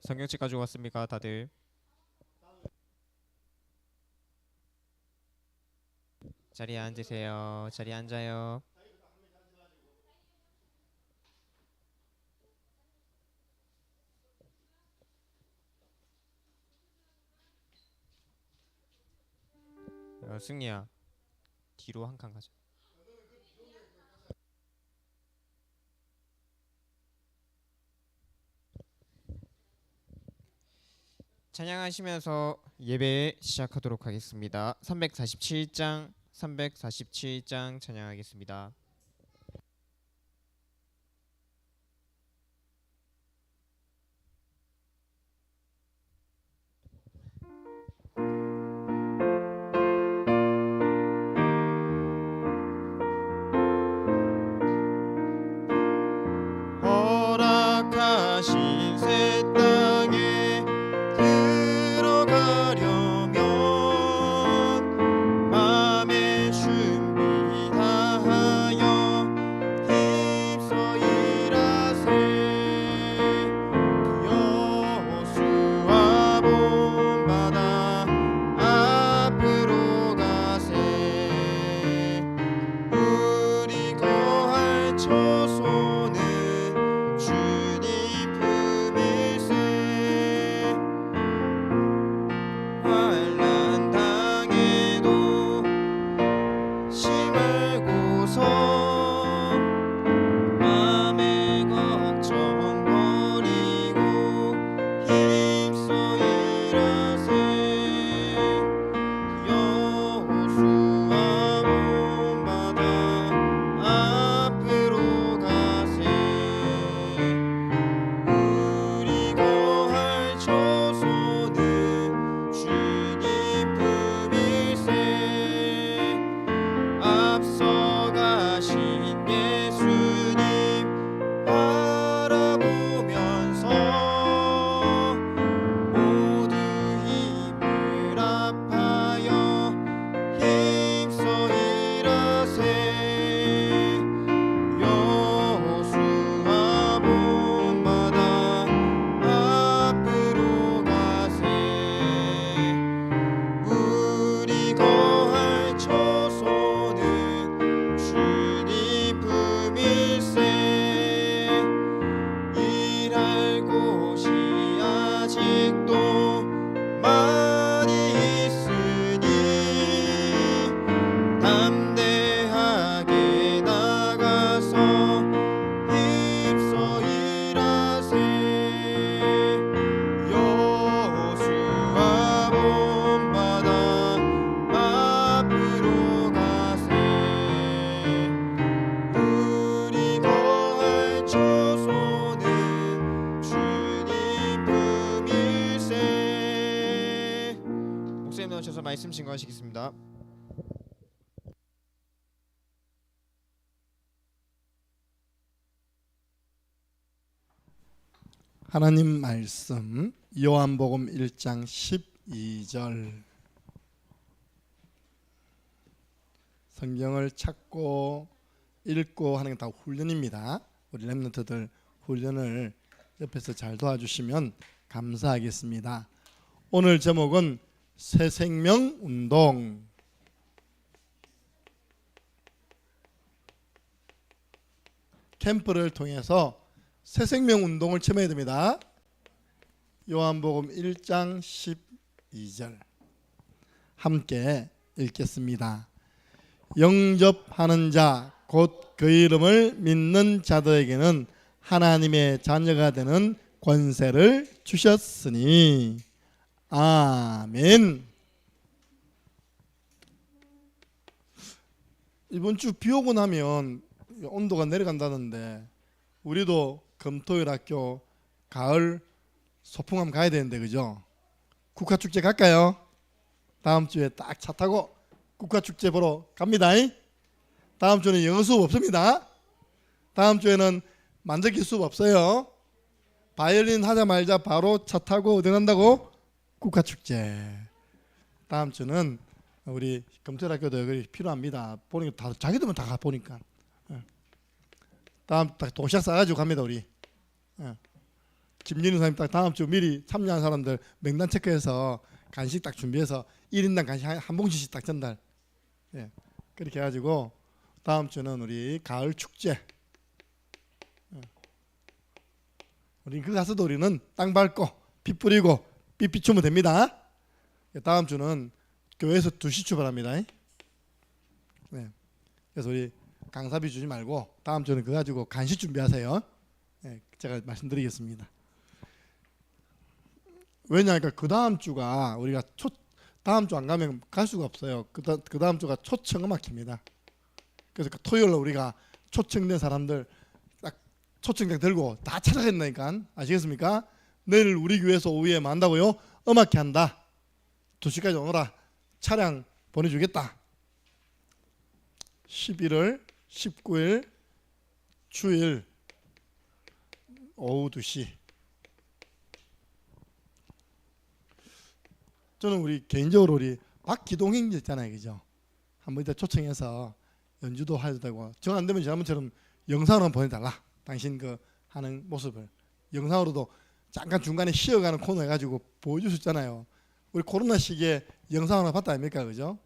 성경책 가지고 왔습니까, 다들? 자리에 앉으세요. 자리에 앉아요. 어, 승리야, 뒤로 한 칸 가자. 찬양하시면서 예배 시작하도록 하겠습니다. 347장 347장 찬양하겠습니다. 말씀 증거하시겠습니다 하나님 말씀 요한복음 1장 12절 성경을 찾고 읽고 하는 게 다 훈련입니다. 우리 렘넌트들 훈련을 옆에서 잘 도와주시면 감사하겠습니다. 오늘 제목은 새 생명 운동 캠프를 통해서 새 생명 운동을 참여해야 됩니다. 요한복음 1장 12절 함께 읽겠습니다. 영접하는 자 곧 그 이름을 믿는 자들에게는 하나님의 자녀가 되는 권세를 주셨으니 아멘. 이번 주 비 오고 나면 온도가 내려간다는데 우리도 금토일 학교 가을 소풍함 가야 되는데 그죠? 국화 축제 갈까요? 다음 주에 딱 차 타고 국화 축제 보러 갑니다. 다음 주는 영어 수업 없습니다. 다음 주에는 만들기 수업 없어요. 바이올린 하자마자 바로 차 타고 어디 간다고? 국화 축제. 다음 주는 우리 금토일 학교도 여기 필요합니다. 보니까 다 자기들만 다 가 보니까. 다음 딱 도시락 싸가지고 갑니다 우리. 예. 김진우 사님 딱 다음 주 미리 참여한 사람들 명단 체크해서 간식 딱 준비해서 1인당 간식 한, 한 봉지씩 딱 전달. 예. 그렇게 해가지고 다음 주는 우리 가을 축제. 예. 우리 그 가서도 우리는 땅 밟고 피 뿌리고 삐 비추면 됩니다. 예, 다음 주는 교회에서 2시 출발합니다. 네. 그래서 우리 강사비 주지 말고 다음 주는 그거 가지고 간식 준비하세요. 예, 제가 말씀드리겠습니다. 왜냐하니까 그 다음 주가 우리가 초 다음 주 안 가면 갈 수가 없어요. 그, 다, 그 다음 주가 초청 음악회입니다. 그래서 그 토요일 날 우리가 초청된 사람들 딱 초청장 들고 다 찾아간다니까 아시겠습니까? 내일 우리 교회에서 오후에 뭐 한다고요? 음악회 한다. 2시까지 오너라. 차량 보내주겠다. 11월 19일 주일 오후 2시 저는 우리 개인적으로 우리 박기동행 있잖아요 그죠 한번 이따 초청해서 연주도 되고 정 안 되면 지난번처럼 영상으로 보내달라 당신 그 하는 모습을 영상으로도 잠깐 중간에 쉬어가는 코너 해가지고 있잖아요 우리 코로나 시기에 영상 하나 봤다 아닙니까 그죠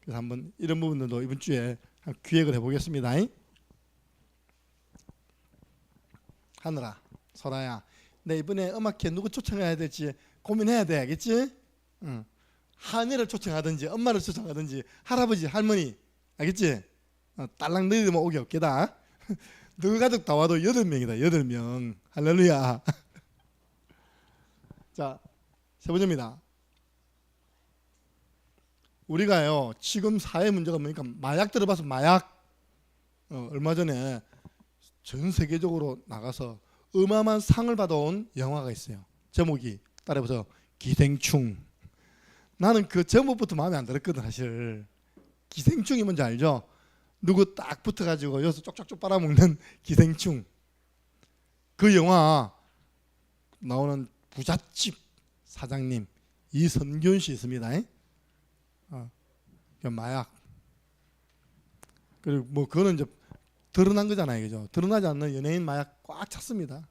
그래서 한번 이런 부분들도 이번 주에 한 기획을 해보겠습니다. 하늘아, 설아야, 내 이번에 음악회 누구 초청해야 될지 고민해야 돼, 알겠지? 응. 하늘을 초청하든지 엄마를 초청하든지 할아버지, 할머니, 알겠지? 어, 딸랑 너희들만 오기 없겠다. 너 가족 다 와도 여덟 명이다, 여덟 명. 할렐루야. 자, 세 번째입니다. 우리가요 지금 사회 문제가 뭐니까 마약 들어봐서 마약 어, 얼마 전에 전 세계적으로 나가서 어마어마한 상을 받아온 영화가 있어요 제목이 따라해보세요 기생충 나는 그 제목부터 마음에 안 들었거든 사실 기생충이 뭔지 알죠 누구 딱 붙어가지고 여기서 쪽쪽쪽 빨아먹는 기생충 그 영화 나오는 부잣집 사장님 이선균 씨 있습니다 그 마약 그리고 뭐 그거는 이제 드러난 거잖아요, 그죠? 드러나지 않는 연예인 마약 꽉 찼습니다.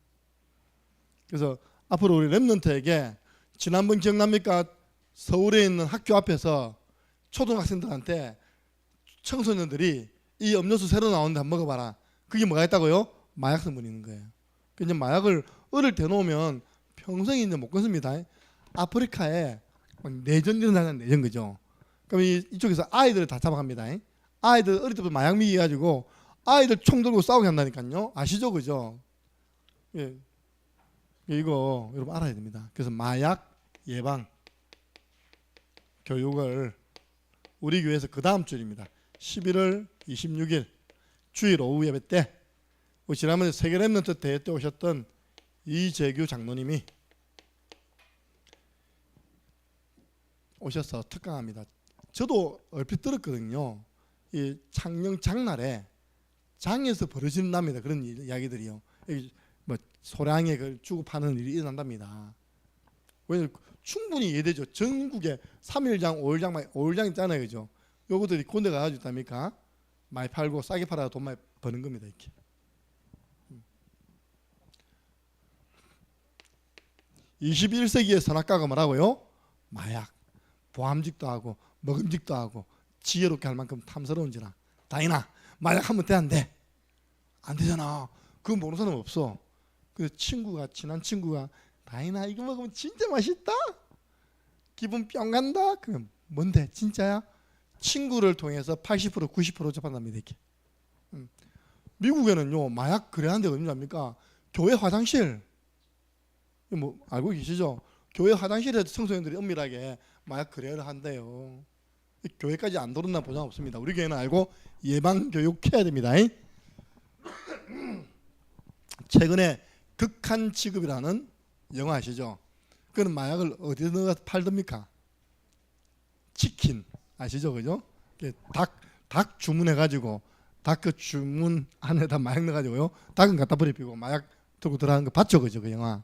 그래서 앞으로 우리 랩런트에게 지난번 기억납니까? 서울에 있는 학교 앞에서 초등학생들한테 청소년들이 이 음료수 새로 나오는데 한번 먹어봐라. 그게 뭐가 있다고요? 마약 있는 거예요. 그 이제 마약을 어릴 때 놓으면 평생이 이제 못 끊습니다. 아프리카에 막 내전 일어나는 내전 거죠. 그럼 이, 이쪽에서 아이들을 다 잡아갑니다. 아이들 어릴 때부터 마약 미기 가지고 아이들 총 들고 싸우게 한다니까요. 아시죠, 그죠? 예. 이거 여러분 알아야 됩니다. 그래서 마약 예방 교육을 우리 교회에서 그 다음 주입니다. 11월 26일 주일 오후 예배 때 우리 지난번에 세계 랩런트 대회 때 오셨던 이재규 장로님이 오셔서 특강합니다. 저도 얼핏 들었거든요. 이 창녕 장날에 장에서 벌어진답니다. 그런 일- 이야기들이요. 뭐 소량에 그 주고 파는 일이 일어난답니다. 왜냐면 충분히 이해되죠. 전국에 3일장, 5일장, 5일장 있잖아요. 그죠? 요거들이 군대 가가지고 있답니까? 많이 팔고 싸게 팔아서 돈 많이 버는 겁니다. 이렇게. 음. 21세기의 선악과가 뭐라고요? 마약, 보암직도 하고 먹음직도 하고 지혜롭게 할 만큼 탐스러운지라 다이나 마약 하면 돼 안 돼 안 되잖아 그거 모르는 사람 없어 그래서 친구가 친한 친구가 다이나 이거 먹으면 진짜 맛있다 기분 뿅 간다 그럼 뭔데 진짜야 친구를 통해서 80% 90% 접한답니다 이렇게 음. 미국에는요 마약 거래하는 데가 어딘지 압니까 교회 화장실 뭐 알고 계시죠 교회 화장실에서 청소년들이 은밀하게 마약 거래를 한대요. 교회까지 안 들었나 보장 없습니다. 우리 교회는 알고 예방 교육해야 됩니다. 최근에 극한 취급이라는 영화 아시죠? 그는 마약을 어디서 팔듭니까? 치킨 아시죠, 그죠? 닭, 닭 주문해 가지고 닭 그 주문 안에다 마약 넣어 가지고요. 닭은 갖다 버리고 마약 들고 들어가는 거 봤죠, 그죠, 그 영화?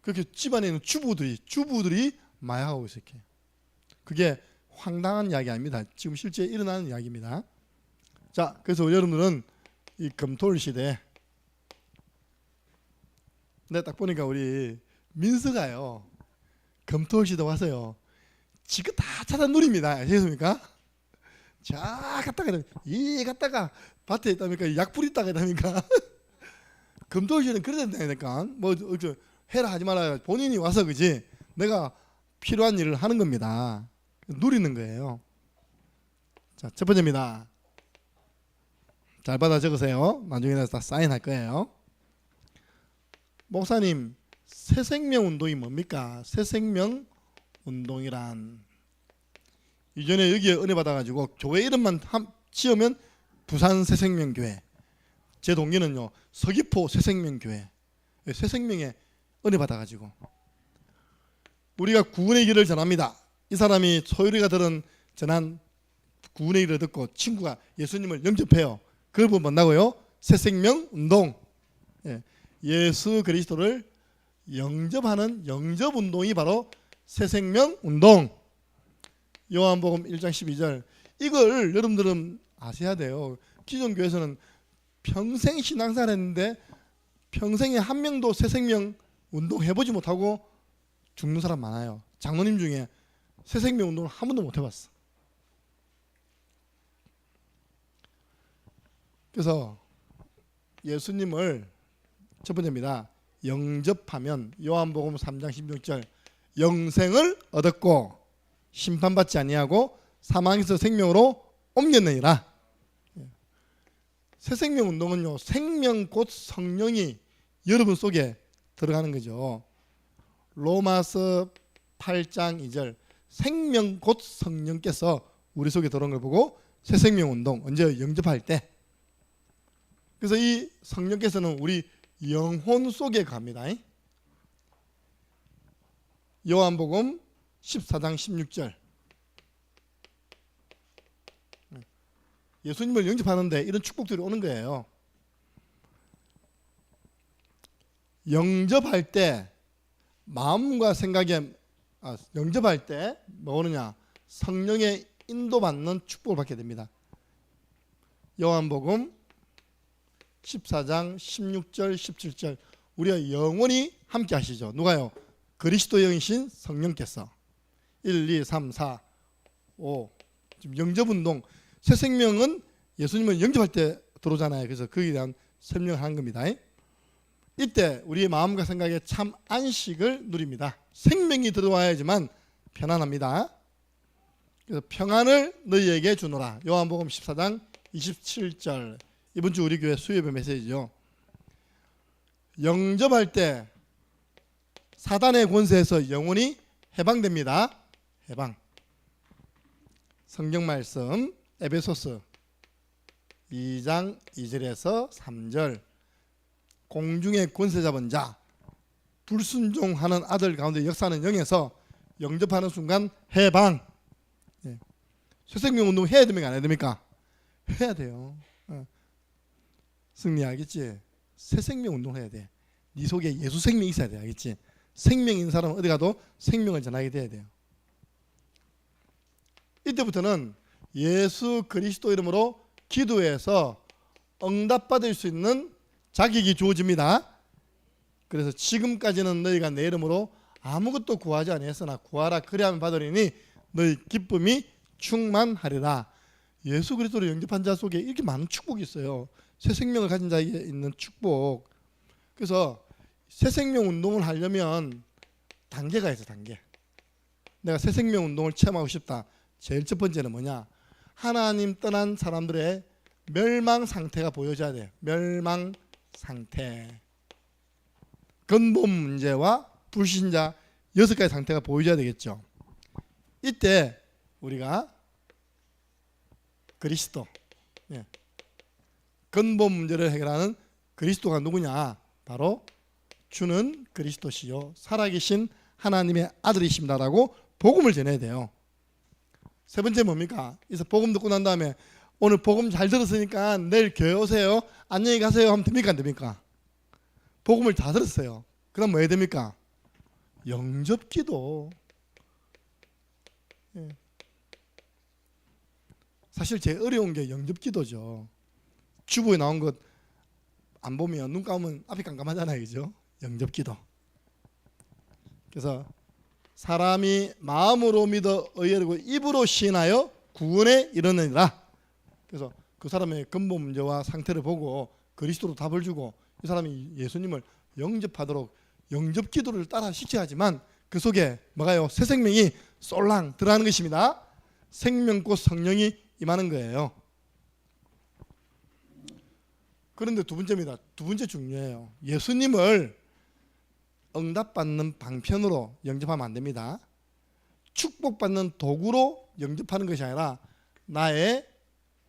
그렇게 집안에 있는 주부들이 주부들이 마약하고. 이렇게. 그게 황당한 이야기 아닙니다. 지금 실제 일어나는 이야기입니다. 자, 그래서 여러분들은 이 금토일 시대에 내가 딱 보니까 우리 민서가요 검토시도 와서요 지금 다 찾아 누립니다. 아시겠습니까? 자 갔다가 이 갔다가 밭에 있다니까 약불 있다가 있다니까. 검토시는 그래야 된다니까. 뭐 어쩌 해라 하지 말아요. 본인이 와서 그지? 내가 필요한 일을 하는 겁니다. 누리는 거예요. 자 첫 번째입니다. 잘 받아 적으세요. 나중에 다 사인할 거예요. 목사님 새 생명 운동이 뭡니까? 새 생명 운동이란. 이전에 여기에 은혜 받아가지고 교회 이름만 함, 지으면 부산 새생명교회 제 동기는요 서귀포 새생명교회 새생명에 은혜 받아가지고. 우리가 구원의 길을 전합니다. 이 사람이 소율이가 들은 전한 구원의 길을 듣고 친구가 예수님을 영접해요. 그걸 보면 만나고요? 새생명 운동. 예, 예수 그리스도를 영접하는 영접 운동이 바로 새 생명 운동. 요한복음 1장 12절. 이걸 여러분들은 아셔야 돼요. 기존 교회에서는 평생 신앙생활 했는데 평생에 한 명도 새 생명 운동 해보지 못하고 죽는 사람 많아요. 장로님 중에 새 생명 운동을 한 번도 못 해봤어. 그래서 예수님을 첫 번째입니다. 영접하면 요한복음 3장 16절 영생을 얻었고 심판받지 아니하고 사망에서 생명으로 옮겼느니라. 새 생명 운동은요 생명 곧 성령이 여러분 속에 들어가는 거죠. 로마서 8장 2절 생명 곧 성령께서 우리 속에 들어온 걸 보고 새 생명 운동 언제 영접할 때 그래서 이 성령께서는 우리 영혼 속에 갑니다. 요한복음 14장 16절. 예수님을 영접하는데 이런 축복들이 오는 거예요. 영접할 때 마음과 생각에 아, 영접할 때 뭐느냐 성령의 인도받는 축복을 받게 됩니다. 요한복음 14장 16절 17절 우리가 영원히 함께 하시죠. 누가요? 그리스도 영이신 성령께서 1, 2, 3, 4, 5 지금 영접 운동 새 생명은 예수님을 영접할 때 들어오잖아요. 그래서 거기에 대한 설명을 하는 겁니다. 이때 우리의 마음과 생각에 참 안식을 누립니다. 생명이 들어와야지만 편안합니다. 그래서 평안을 너희에게 주노라. 요한복음 14장 27절 이번 주 우리 교회 수요예배 메시지죠. 영접할 때 사단의 권세에서 영혼이 해방됩니다. 해방. 성경 말씀 에베소스 2장 2절에서 3절 공중의 권세 잡은 자 불순종하는 아들 가운데 역사하는 영에서 영접하는 순간 해방. 예. 새생명 운동 해야 됩니까 안 해야 됩니까? 해야 돼요. 어. 승리 알겠지? 새 생명 운동을 해야 돼. 네 속에 예수 생명이 있어야 돼. 알겠지? 생명 있는 사람은 어디 가도 생명을 전하게 돼야 돼요. 이때부터는 예수 그리스도 이름으로 기도해서 응답받을 수 있는 자격이 주어집니다. 그래서 지금까지는 너희가 내 이름으로 아무것도 구하지 아니했으나 구하라 그리하면 받으리니 너희 기쁨이 충만하리라. 예수 그리스도를 영접한 자 속에 이렇게 많은 축복이 있어요. 새 생명을 가진 자에게 있는 축복. 그래서 새 생명 운동을 하려면 단계가 있어 단계. 내가 새 생명 운동을 체험하고 싶다. 제일 첫 번째는 뭐냐? 하나님 떠난 사람들의 멸망 상태가 보여져야 돼. 멸망 상태. 근본 문제와 불신자 여섯 가지 상태가 보여져야 되겠죠. 이때 우리가 그리스도 예. 근본 문제를 해결하는 그리스도가 누구냐? 바로 주는 그리스도시요 살아계신 하나님의 아들이십니다라고 복음을 전해야 돼요. 세 번째 뭡니까? 그래서 복음 듣고 난 다음에 오늘 복음 잘 들었으니까 내일 교회 오세요. 안녕히 가세요. 하면 됩니까 안 됩니까? 복음을 다 들었어요. 그 다음 뭐 해야 됩니까? 영접 기도. 예. 사실 제일 어려운 게 영접 기도죠. 주부에 나온 것 안 보면 눈 감으면 앞이 깜깜하잖아요, 그죠? 영접기도. 그래서 사람이 마음으로 믿어 의하고 입으로 시인하여 구원에 이르느니라. 그래서 그 사람의 근본 문제와 상태를 보고 그리스도로 답을 주고 이 사람이 예수님을 영접하도록 영접 기도를 따라 시켜야지만 그 속에 뭐가요? 새 생명이 쏠랑 들어가는 것입니다. 생명꽃 성령이 임하는 거예요. 그런데 두 번째입니다. 두 번째 중요해요. 예수님을 응답받는 방편으로 영접하면 안 됩니다. 축복받는 도구로 영접하는 것이 아니라 나의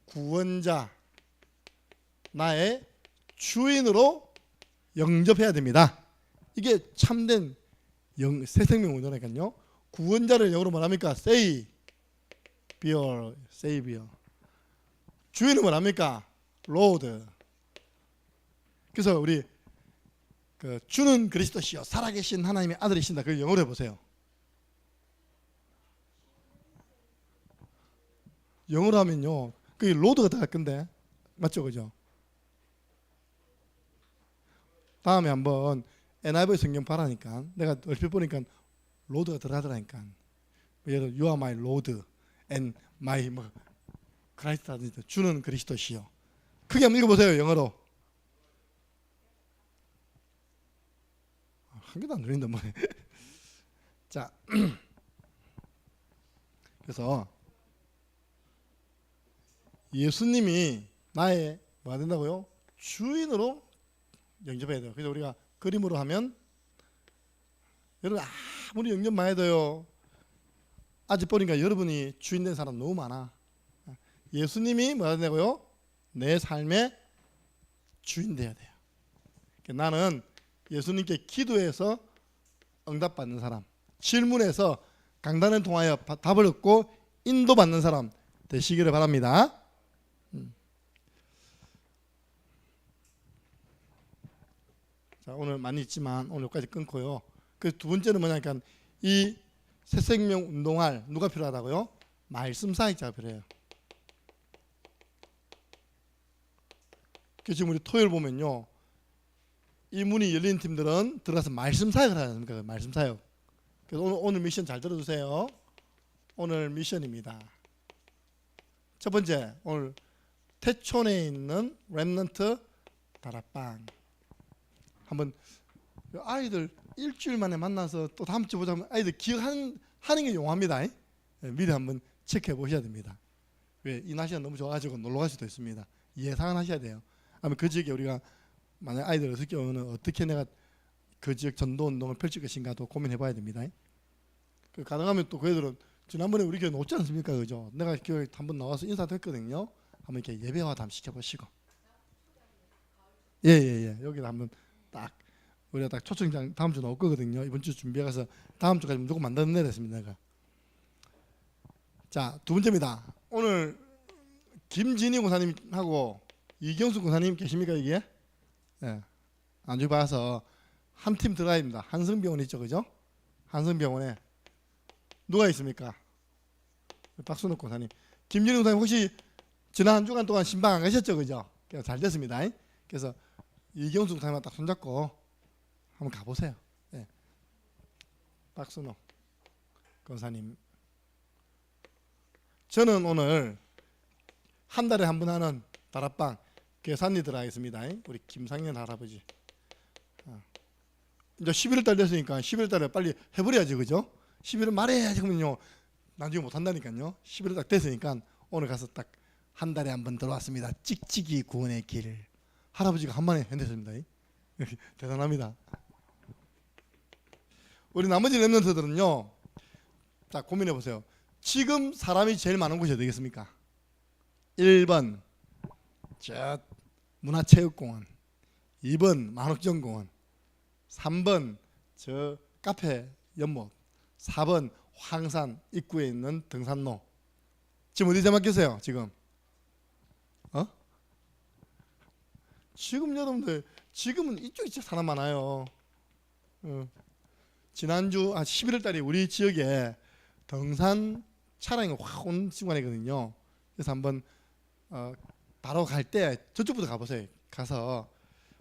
구원자, 나의 주인으로 영접해야 됩니다. 이게 참된 영, 새 생명 운동이니까요. 구원자를 영어로 뭐합니까? Say, Beer, Savior. 주인은 뭐합니까? Lord. 그래서 우리 그 주는 그리스도시요 살아계신 하나님의 아들이신다. 그 영어로 해보세요. 영어로 하면요, 그 로드가 들어갈 건데 맞죠, 그죠? 다음에 한번 NIV 성경 봐라니까 내가 얼핏 보니까 로드가 들어가더라니까. 예를 들어 You are my Lord and my 뭐 크라이스트 하든지 주는 그리스도시요. 크게 한번 읽어보세요 영어로. 한 개도 안 들린다 뭐. 자, 그래서 예수님이 나의 뭐가 된다고요? 주인으로 영접해야 돼요. 그래서 우리가 그림으로 하면 여러분 아무리 영접 많이 해도요. 아직 보니까 여러분이 주인 된 사람 너무 많아. 예수님이 뭐가 된다고요? 내 삶의 주인 돼야 돼요. 나는 예수님께 기도해서 응답받는 사람, 질문해서 강단을 통하여 바- 답을 얻고 인도받는 사람 되시기를 바랍니다. 음. 자 오늘 많이 있지만 오늘 여기까지 끊고요. 그 두 번째는 뭐냐니까 이 새생명 운동할 누가 필요하다고요? 말씀 사역자가 필요해요. 그 지금 우리 토요일 보면요. 이 문이 열린 팀들은 들어가서 말씀 사역을 하는 겁니다. 말씀 사역. 그래서 오늘, 오늘 미션 잘 들어주세요. 오늘 미션입니다. 첫 번째 오늘 태촌에 있는 랩넌트 다락방 한번 아이들 일주일 만에 만나서 또 다음 주 보자면 아이들 기억하는 하는 게 용합니다. 예, 미리 한번 체크해 보셔야 됩니다. 왜 이 날씨가 너무 좋아가지고 놀러 갈 수도 있습니다. 예상은 하셔야 돼요. 아마 그 지역에 우리가 만약 아이들 어떻게 오면 어떻게 내가 그 지역 전도 운동을 펼칠 것인가도 고민해 봐야 됩니다. 그 가능하면 또 그 애들은 지난번에 우리 교회 놓지 않습니까? 그죠? 내가 교회 한번 나와서 인사도 했거든요. 한번 이렇게 예배화도 한번 시켜보시고. 예 예 예. 여기다 한번 딱 우리가 딱 초청장 다음 주 나올 거거든요. 이번 주 준비해 가서 다음 주까지 무조건 내 됐습니다. 내가. 자, 두 번째입니다. 오늘 김진희 권사님하고 이경수 권사님 계십니까 이게? 예. 안주 봐서 한 팀 들어가야 됩니다. 한성병원 있죠, 그죠? 한성병원에 누가 있습니까? 박순욱 권사님. 김진희 권사님 혹시 지난 한 주간 동안 신방 안 가셨죠, 그죠? 잘 됐습니다. 그래서 이경수 권사님과 딱 손잡고 한번 가보세요. 예. 박순욱 권사님. 저는 오늘 한 달에 한 번 하는 다락방 계산리들 하겠습니다. 우리 김상현 할아버지. 어. 이제 11월 달 됐으니까 11월 달에 빨리 해버려야지, 그죠? 11월 말에 해야지 그러면요 나중에 못 한다니까요. 11월 딱 됐으니까 오늘 가서 딱 한 달에 한 번 들어왔습니다. 찍찍이 구원의 길. 할아버지가 한 번에 해냈습니다. 대단합니다. 우리 나머지 랩런트들은요. 자 고민해 보세요. 지금 사람이 제일 많은 곳이 어디겠습니까? 1번 저 문화체육공원 2번 만옥정공원 3번 저 카페 연못 4번 황산 입구에 있는 등산로 지금 어디 제막겠어요 지금 어? 지금 여러분들 지금은 이쪽이 사람 많아요 어. 지난주 아 11월 달에 우리 지역에 등산 차량이 확온 시간이거든요 그래서 한번 어, 바로 갈 때 저쪽부터 가보세요. 가서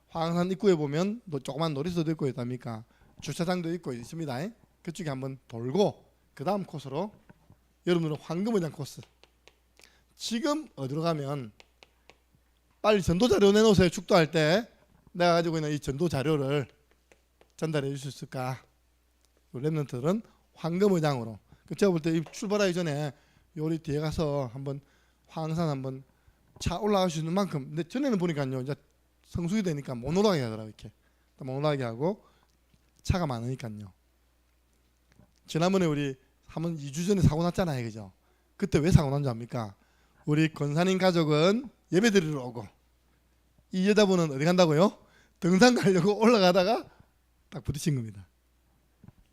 황산 입구에 보면 또 조그만 놀이터도 있고 있답니까? 주차장도 있고 있습니다. 그쪽에 한번 돌고 그 다음 코스로 여러분들은 황금의장 코스. 지금 어디로 가면 빨리 전도 자료 내놓으세요. 축도할 때 내가 가지고 있는 이 전도 자료를 전달해 줄 수 있을까? 랩런트들은 황금의장으로. 그 제가 볼 때 출발하기 전에 요리 뒤에 가서 한번 황산 한번 차 올라갈 수 있는 만큼. 근데 전에는 보니까요, 이제 성수기 되니까 못 올라가게 하더라고 이렇게. 못 올라가게 하고 차가 많으니까요. 지난번에 우리 한번 2주 전에 사고 났잖아요, 그죠? 그때 왜 사고 난 줄 압니까? 우리 권사님 가족은 예배 드리러 오고 이 여자분은 어디 간다고요? 등산 가려고 올라가다가 딱 부딪힌 겁니다.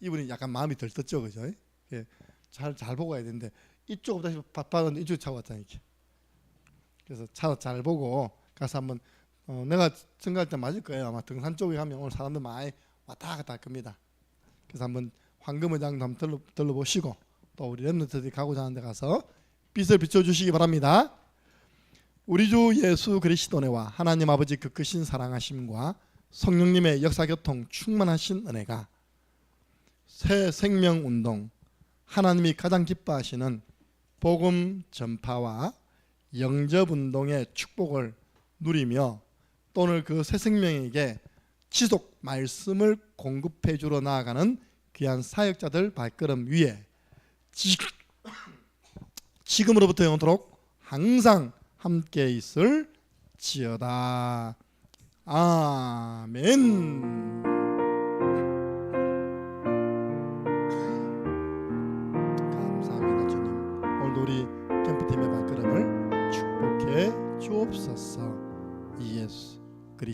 이분이 약간 마음이 들떴죠, 그죠? 예, 잘, 잘 보고 가야 되는데 이쪽 다시 봤는데 이쪽 차고 왔잖아요, 이렇게. 그래서 차잘 보고 가서 한번 어, 내가 생각할 때 맞을 거예요. 아마 등산 쪽에 가면 오늘 사람들 많이 왔다 갔다 할 겁니다. 그래서 한번 황금의장도 한번 들러, 들러보시고 또 우리 랩런트들이 가고자 하는 데 가서 빛을 비춰주시기 바랍니다. 우리 주 예수 그리스도네와 하나님 아버지 그 크신 사랑하심과 성령님의 역사교통 충만하신 은혜가 새 생명 운동 하나님이 가장 기뻐하시는 복음 전파와 영접 운동의 축복을 누리며 또 오늘 그새 생명에게 지속 말씀을 공급해 주러 나아가는 귀한 사역자들 발걸음 위에 지, 지금으로부터 영원토록 항상 함께 있을 지어다. 아멘. 발